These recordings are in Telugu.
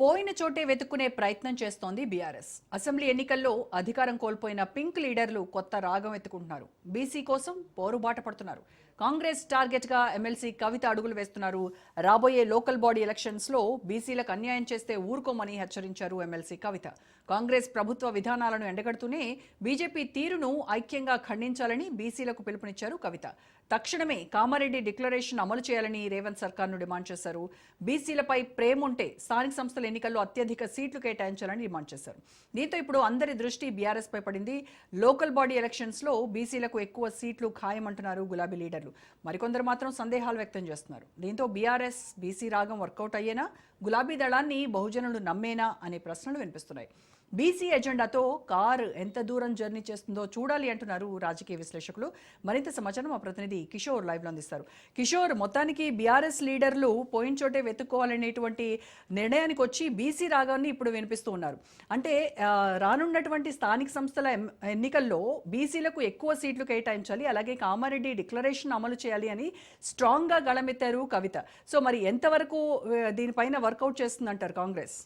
పోయిన చోటే వెతుక్కునే ప్రయత్నం చేస్తోంది బీఆర్ఎస్. అసెంబ్లీ ఎన్నికల్లో అధికారం కోల్పోయిన పింక్ లీడర్లు కొత్త రాగం ఎత్తుకుంటున్నారు. బీసీ కోసం పోరుబాట పడుతున్నారు. కాంగ్రెస్ టార్గెట్గా ఎమ్మెల్సీ కవిత అడుగులు వేస్తున్నారు. రాబోయే లోకల్ బాడీ ఎలక్షన్స్లో బీసీలకు అన్యాయం చేస్తే ఊరుకోమని హెచ్చరించారు ఎమ్మెల్సీ కవిత. కాంగ్రెస్ ప్రభుత్వ విధానాలను ఎండగడుతూనే బీజేపీ తీరును ఐక్యంగా ఖండించాలని బీసీలకు పిలుపునిచ్చారు కవిత. తక్షణమే కామారెడ్డి డిక్లరేషన్ అమలు చేయాలని రేవంత్ సర్కార్ను డిమాండ్ చేశారు. బీసీలపై ప్రేమ ఉంటే స్థానిక సంస్థల ఎన్నికల్లో అత్యధిక సీట్లు కేటాయించాలని డిమాండ్ చేశారు. దీంతో ఇప్పుడు అందరి దృష్టి బీఆర్ఎస్ పై పడింది. లోకల్ బాడీ ఎలక్షన్స్లో బీసీలకు ఎక్కువ సీట్లు ఖాయమంటున్నారు గులాబీ లీడర్. లీడర్లు మరికొందరు మాత్రం సందేహాలు వ్యక్తం చేస్తున్నారు. దీంతో బీఆర్ఎస్ బీసీ రాగం వర్కౌట్ అయ్యేనా? గులాబీ దళాన్ని బహుజనులు నమ్మేనా? అనే ప్రశ్నలు వినిపిస్తున్నాయి. బీసీ ఎజెండాతో కారు ఎంత దూరం జర్నీ చేస్తుందో చూడాలి అంటున్నారు రాజకీయ విశ్లేషకులు. మరింత సమాచారం మా ప్రతినిధి కిషోర్ లైవ్లో అందిస్తారు. కిషోర్ మొత్తానికి బీఆర్ఎస్ లీడర్లు పోయిన చోటే వెతుక్కోవాలనేటువంటి నిర్ణయానికి వచ్చి బీసీ రాగాన్ని ఇప్పుడు వినిపిస్తూ ఉన్నారు. అంటే రానున్నటువంటి స్థానిక సంస్థల ఎన్నికల్లో బీసీలకు ఎక్కువ సీట్లు కేటాయించాలి అలాగే కామారెడ్డి డిక్లరేషన్ అమలు చేయాలి అని స్ట్రాంగ్గా గళమెత్తారు కవిత. సో మరి ఎంతవరకు దీనిపైన వర్కౌట్ చేస్తుందంటారు కాంగ్రెస్?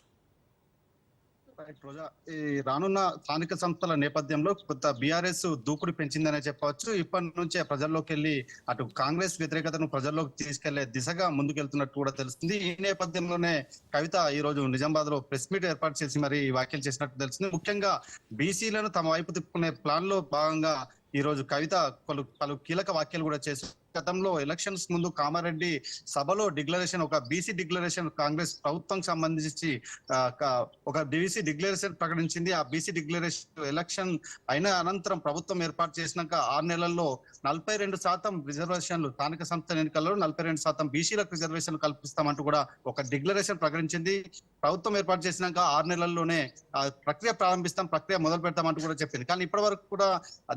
రోజా ఈ రానున్న స్థానిక సంస్థల నేపథ్యంలో కొత్త బీఆర్ఎస్ దూకుడు పెంచిందనే చెప్పవచ్చు. ఇప్పటి నుంచే ప్రజల్లోకి వెళ్ళి అటు కాంగ్రెస్ వ్యతిరేకతను ప్రజల్లోకి తీసుకెళ్ళే దిశగా ముందుకెళ్తున్నట్టు కూడా తెలుస్తుంది. ఈ నేపథ్యంలోనే కవిత ఈ రోజు నిజామాబాద్లో ప్రెస్ మీట్ ఏర్పాటు చేసి మరి ఈ వ్యాఖ్యలు చేసినట్టు తెలుస్తుంది. ముఖ్యంగా బీసీలను తమ వైపు తిప్పుకునే ప్లాన్లో భాగంగా ఈ రోజు కవిత పలు పలు కీలక వ్యాఖ్యలు కూడా చేసి గతంలో ఎలక్షన్స్ ముందు కామారెడ్డి సభలో డిక్లరేషన్ ఒక బీసీ డిక్లరేషన్ కాంగ్రెస్ ప్రభుత్వం సంబంధించి ఒక బీసీ డిక్లరేషన్ ప్రకటించింది. ఆ బీసీ డిక్లరేషన్ ఎలక్షన్ అయిన అనంతరం ప్రభుత్వం ఏర్పాటు చేసినాక ఆరు నెలల్లో నలభై రెండు శాతం రిజర్వేషన్లు స్థానిక సంస్థల ఎన్నికల్లో నలభై రెండు శాతం బీసీలకు రిజర్వేషన్లు కల్పిస్తామంటూ కూడా ఒక డిక్లరేషన్ ప్రకటించింది. ప్రభుత్వం ఏర్పాటు చేసినాక ఆరు నెలల్లోనే ప్రక్రియ ప్రారంభిస్తాం ప్రక్రియ మొదలు పెడతామంటూ కూడా చెప్పింది. కానీ ఇప్పటి వరకు కూడా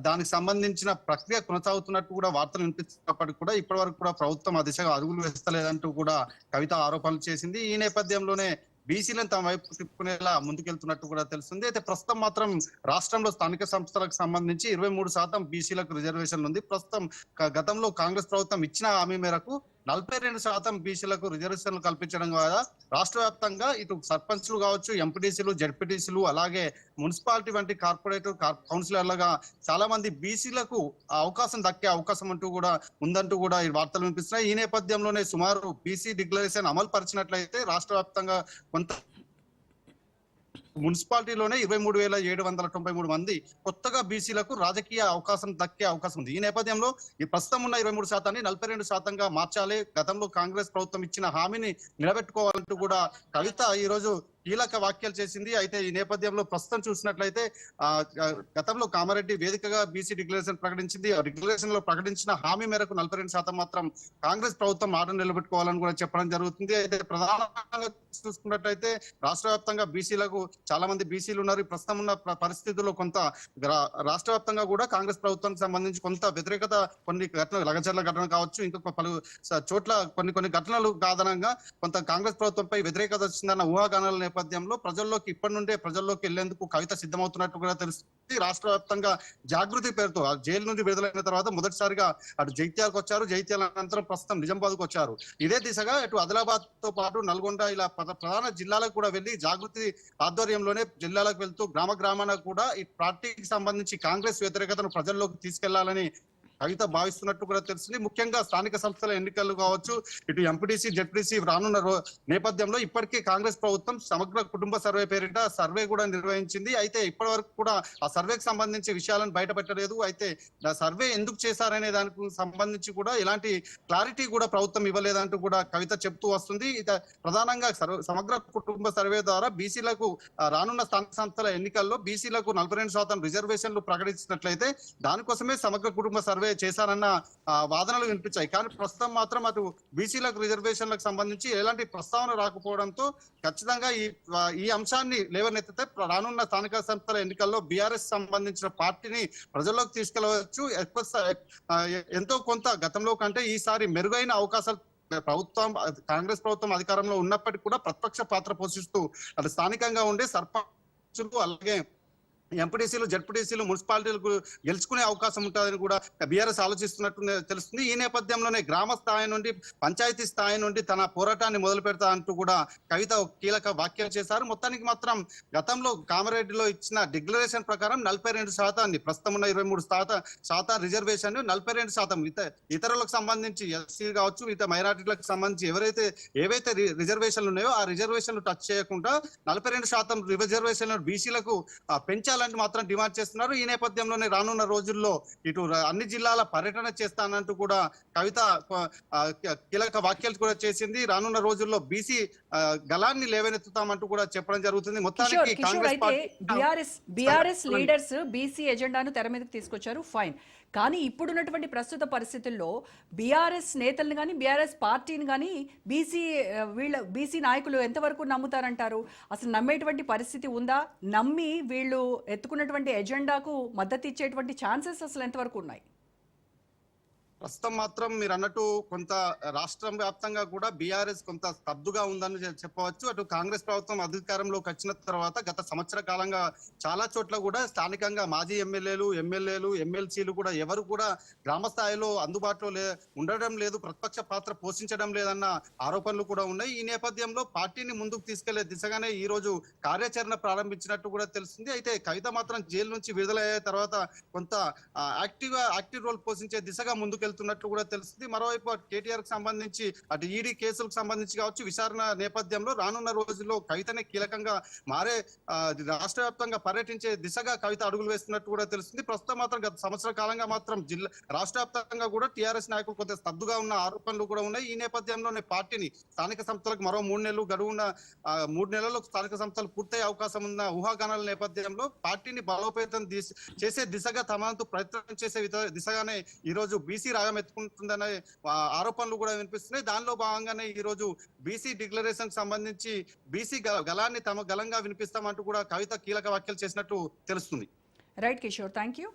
దానికి సంబంధించిన ప్రక్రియ కొనసాగుతున్నట్టు కూడా వార్తలు వినిపిస్తున్నప్పటికీ కూడా ఇప్పటి వరకు కూడా ప్రభుత్వం ఆ దిశగా అడుగులు వేస్తలేదంటూ కూడా కవిత ఆరోపణలు చేసింది. ఈ నేపథ్యంలోనే బీసీలను తమ వైపు తిప్పుకునేలా ముందుకెళ్తున్నట్టు కూడా తెలుస్తుంది. అయితే ప్రస్తుతం మాత్రం రాష్ట్రంలో స్థానిక సంస్థలకు సంబంధించి ఇరవై మూడు శాతం బీసీలకు రిజర్వేషన్ ఉంది. ప్రస్తుతం గతంలో కాంగ్రెస్ ప్రభుత్వం ఇచ్చిన హామీ మేరకు నలభై రెండు శాతం బీసీలకు రిజర్వేషన్లు కల్పించడం ద్వారా రాష్ట్ర వ్యాప్తంగా ఇటు సర్పంచ్లు కావచ్చు ఎంపీటీసీలు జడ్పీటీసీలు అలాగే మున్సిపాలిటీ వంటి కార్పొరేట్ కౌన్సిలర్లుగా చాలా మంది బీసీలకు అవకాశం దక్కే అవకాశం అంటూ కూడా ఉందంటూ కూడా ఈ వార్తలు వినిపిస్తున్నాయి. ఈ నేపథ్యంలోనే సుమారు బీసీ డిక్లరేషన్ అమలు పరిచినట్లయితే రాష్ట్ర వ్యాప్తంగా కొంత మున్సిపాలిటీలోనే ఇరవై మూడు వేల ఏడు వందల తొంభై మూడు మంది కొత్తగా బీసీలకు రాజకీయ అవకాశం దక్కే అవకాశం ఉంది. ఈ నేపథ్యంలో ఈ ప్రస్తుతం ఉన్న ఇరవై మూడు శాతాన్ని నలభై రెండు శాతంగా మార్చాలి. గతంలో కాంగ్రెస్ ప్రభుత్వం ఇచ్చిన హామీని నిలబెట్టుకోవాలంటూ కూడా కవిత ఈ రోజు కీలక వ్యాఖ్యలు చేసింది. అయితే ఈ నేపథ్యంలో ప్రస్తుతం చూసినట్లయితే గతంలో కామారెడ్డి వేదికగా బీసీ డిక్లరేషన్ ప్రకటించింది. డిక్లరేషన్లో ప్రకటించిన హామీ మేరకు నలభై రెండు శాతం మాత్రం కాంగ్రెస్ ప్రభుత్వం ఆటను నిలబెట్టుకోవాలని కూడా చెప్పడం జరుగుతుంది. అయితే ప్రధానంగా చూసుకున్నట్లయితే రాష్ట్ర వ్యాప్తంగా బీసీలకు చాలా మంది బీసీలు ఉన్నారు. ప్రస్తుతం ఉన్న పరిస్థితుల్లో కొంత రాష్ట్ర వ్యాప్తంగా కూడా కాంగ్రెస్ ప్రభుత్వానికి సంబంధించి కొంత వ్యతిరేకత కొన్ని ఘటనలు లగచర్ల ఘటన కావచ్చు ఇంకొక పలు చోట్ల కొన్ని కొన్ని ఘటనలు కారణంగా కొంత కాంగ్రెస్ ప్రభుత్వంపై వ్యతిరేకత వచ్చిందన్న ఊహాగానాల నేపథ్యంలో ప్రజల్లోకి ఇప్పటి నుండే ప్రజల్లోకి వెళ్ళేందుకు కవిత సిద్ధమవుతున్నట్టు కూడా తెలుస్తుంది. రాష్ట్ర వ్యాప్తంగా జాగృతి పేరుతో ఆ జైలు నుండి విడుదలైన తర్వాత మొదటిసారిగా అటు జైత్యాలకు వచ్చారు. జైత్యాల అనంతరం ప్రస్తుతం నిజామాబాద్కు వచ్చారు. ఇదే దిశగా ఇటు ఆదిలాబాద్తో పాటు నల్గొండ ఇలా ప్రధాన జిల్లాలకు కూడా వెళ్ళి జాగృతి ఆధ్వర్యంలోనే జిల్లాలకు వెళ్తూ గ్రామ గ్రామాన కూడా ఈ పార్టీకి సంబంధించి కాంగ్రెస్ వ్యతిరేకతను ప్రజల్లోకి తీసుకెళ్ళాలని కవిత భావిస్తున్నట్టు కూడా తెలిసింది ముఖ్యంగా స్థానిక సంస్థల ఎన్నికలు కావచ్చు ఇటు ఎంపీటీసీ జెడ్పీసీ రానున్న నేపథ్యంలో ఇప్పటికే కాంగ్రెస్ ప్రభుత్వం సమగ్ర కుటుంబ సర్వే పేరిట సర్వే కూడా నిర్వహించింది. అయితే ఇప్పటి వరకు కూడా ఆ సర్వేకి సంబంధించి విషయాలను బయటపెట్టలేదు. అయితే ఆ సర్వే ఎందుకు చేశారనే దానికి సంబంధించి కూడా ఎలాంటి క్లారిటీ కూడా ప్రభుత్వం ఇవ్వలేదంటూ కూడా కవిత చెప్తూ వస్తుంది. ప్రధానంగా సమగ్ర కుటుంబ సర్వే ద్వారా బీసీలకు రానున్న స్థానిక సంస్థల ఎన్నికల్లో బీసీలకు నలభై రెండు శాతం రిజర్వేషన్లు ప్రకటించినట్లయితే దానికోసమే సమగ్ర కుటుంబ సర్వే చేశారన్న వాదనలు వినిపించాయి. కానీ ప్రస్తుతం మాత్రం అటు బీసీలకు రిజర్వేషన్లకు సంబంధించి ఎలాంటి ప్రస్తావన రాకపోవడంతో ఖచ్చితంగా ఈ ఈ అంశాన్ని లేవనెత్తితే రానున్న స్థానిక సంస్థల ఎన్నికల్లో బీఆర్ఎస్ సంబంధించిన పార్టీని ప్రజల్లోకి తీసుకెళ్ళవచ్చు. ఎంతో కొంత గతంలో కంటే ఈసారి మెరుగైన అవకాశాలు ప్రభుత్వం కాంగ్రెస్ ప్రభుత్వం అధికారంలో ఉన్నప్పటికీ కూడా ప్రతిపక్ష పాత్ర పోషిస్తూ అటు స్థానికంగా ఉండే సర్పంచులు అలాగే ఎంపీటీసీలు జడ్పీటీసీలు మున్సిపాలిటీలకు గెలుచుకునే అవకాశం ఉంటుందని కూడా బీఆర్ఎస్ ఆలోచిస్తున్నట్టు తెలుస్తుంది. ఈ నేపథ్యంలోనే గ్రామ స్థాయి నుండి పంచాయతీ స్థాయి నుండి తన పోరాటాన్ని మొదలు పెడతా అంటూ కూడా కవిత కీలక వ్యాఖ్యలు చేశారు. మొత్తానికి మాత్రం గతంలో కామారెడ్డిలో ఇచ్చిన డిక్లరేషన్ ప్రకారం నలభై రెండు శాతాన్ని ప్రస్తుతం ఉన్న ఇరవై మూడు శాతం శాతం రిజర్వేషన్ నలభై రెండు శాతం ఇత ఇతరులకు సంబంధించి ఎస్సీ కావచ్చు ఇతర మైనార్టీలకు సంబంధించి ఎవరైతే ఏవైతే రి- రిజర్వేషన్లు ఉన్నాయో ఆ రిజర్వేషన్లు టచ్ చేయకుండా నలభై రెండు శాతం రిజర్వేషన్లు బీసీలకు పెంచాలి పెంచాలంటే మాత్రం డిమాండ్ చేస్తున్నారు. ఈ నేపథ్యంలోనే రానున్న రోజుల్లో ఇటు అన్ని జిల్లాల పర్యటన చేస్తానంటూ కూడా కవిత కీలక వ్యాఖ్యలు కూడా చేసింది. రానున్న రోజుల్లో బీసీ గలాన్ని లేవనెత్తుతామంటూ కూడా చెప్పడం జరుగుతుంది. మొత్తానికి కాంగ్రెస్ బీఆర్ఎస్. లీడర్స్ బీసీ ఎజెండాను తెర మీదకి తీసుకొచ్చారు. ఫైన్. కానీ ఇప్పుడున్నటువంటి ప్రస్తుత పరిస్థితుల్లో బీఆర్ఎస్ నేతల్ని కానీ బీఆర్ఎస్ పార్టీని కానీ బీసీ వీళ్ళ బీసీ నాయకులు ఎంతవరకు నమ్ముతారంటారు? అసలు నమ్మేటువంటి పరిస్థితి ఉందా? నమ్మి వీళ్ళు ఎత్తుకున్నటువంటి ఎజెండాకు మద్దతు ఇచ్చేటువంటి ఛాన్సెస్ అసలు ఎంతవరకు ఉన్నాయి? ప్రస్తుతం మాత్రం మీరు అన్నట్టు కొంత రాష్ట్రం వ్యాప్తంగా కూడా బీఆర్ఎస్ కొంత స్తబ్దుగా ఉందని చెప్పవచ్చు. అటు కాంగ్రెస్ ప్రభుత్వం అధికారంలోకి వచ్చిన తర్వాత గత సంవత్సర కాలంగా చాలా చోట్ల కూడా స్థానికంగా మాజీ ఎమ్మెల్యేలు ఎమ్మెల్యేలు ఎమ్మెల్సీలు కూడా ఎవరు కూడా గ్రామ స్థాయిలో అందుబాటులో లే ఉండడం లేదు ప్రతిపక్ష పాత్ర పోషించడం లేదన్న ఆరోపణలు కూడా ఉన్నాయి. ఈ నేపథ్యంలో పార్టీని ముందుకు తీసుకెళ్ళే దిశగానే ఈ రోజు కార్యాచరణ ప్రారంభించినట్టు కూడా తెలుస్తుంది. అయితే కవిత మాత్రం జైలు నుంచి విడుదలయ్యే తర్వాత కొంత యాక్టివ్ యాక్టివ్ రోల్ పోషించే దిశగా వెళ్తున్నట్లు కూడా తెలుస్తుంది. మరోవైపు కేటీఆర్కు సంబంధించి అటు ఈడీ కేసులకు సంబంధించి కావచ్చు విచారణ నేపథ్యంలో రానున్న రోజుల్లో కవితనే కీలకంగా మారే రాష్ట్ర వ్యాప్తంగా పర్యటించే దిశగా కవిత అడుగులు వేస్తున్నట్టు కూడా తెలుస్తుంది. ప్రస్తుతం మాత్రం గత సంవత్సర కాలంగా మాత్రం జిల్లా రాష్ట్ర వ్యాప్తంగా కూడా టీఆర్ఎస్ నాయకులు కొంత స్తబ్దుగా ఉన్న ఆరోపణలు కూడా ఉన్నాయి. ఈ నేపథ్యంలోనే పార్టీని స్థానిక సంస్థలకు మరో మూడు నెలలు గడువున్న మూడు నెలల్లో స్థానిక సంస్థలు పూర్తయ్యే అవకాశం ఉన్న ఊహాగానాల నేపథ్యంలో పార్టీని బలోపేతం చేసే దిశగా తమంతు ప్రయత్నం చేసే దిశగానే ఈ రోజు బీసీ ఎత్తుకుంటుందనే ఆరోపణలు కూడా వినిపిస్తున్నాయి. దానిలో భాగంగానే ఈ రోజు బీసీ డిక్లరేషన్ సంబంధించి బీసీ గలాన్ని తమ గలంగా వినిపిస్తామంటూ కూడా కవిత కీలక వ్యాఖ్యలు చేసినట్టు తెలుస్తుంది. Right Kishore thank you